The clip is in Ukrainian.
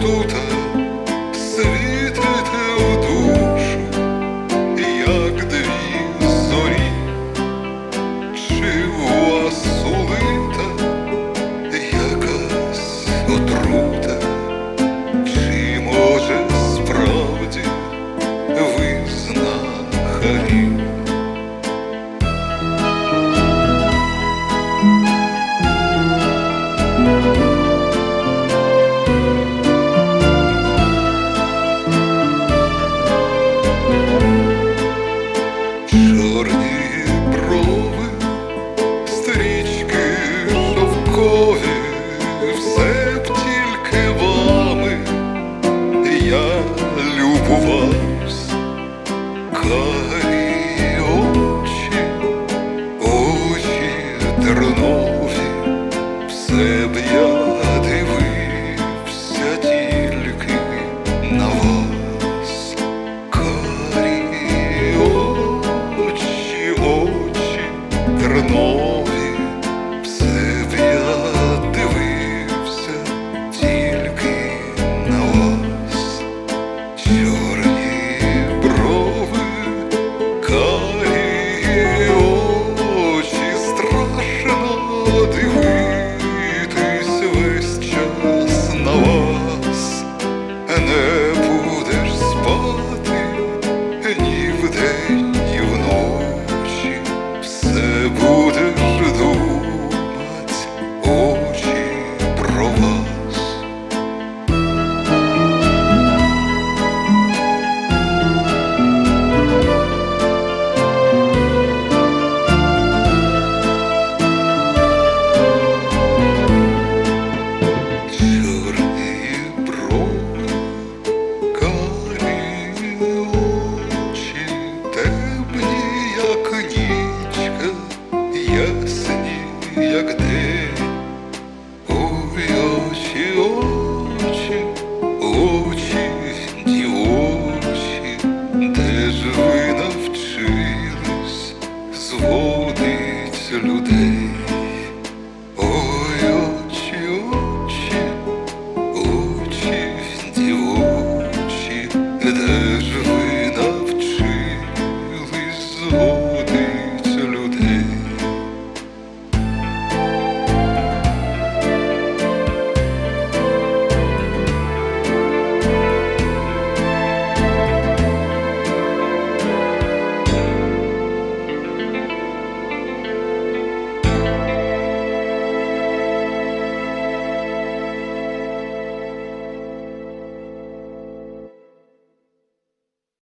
тут у вас карі очі, очі терно. viver.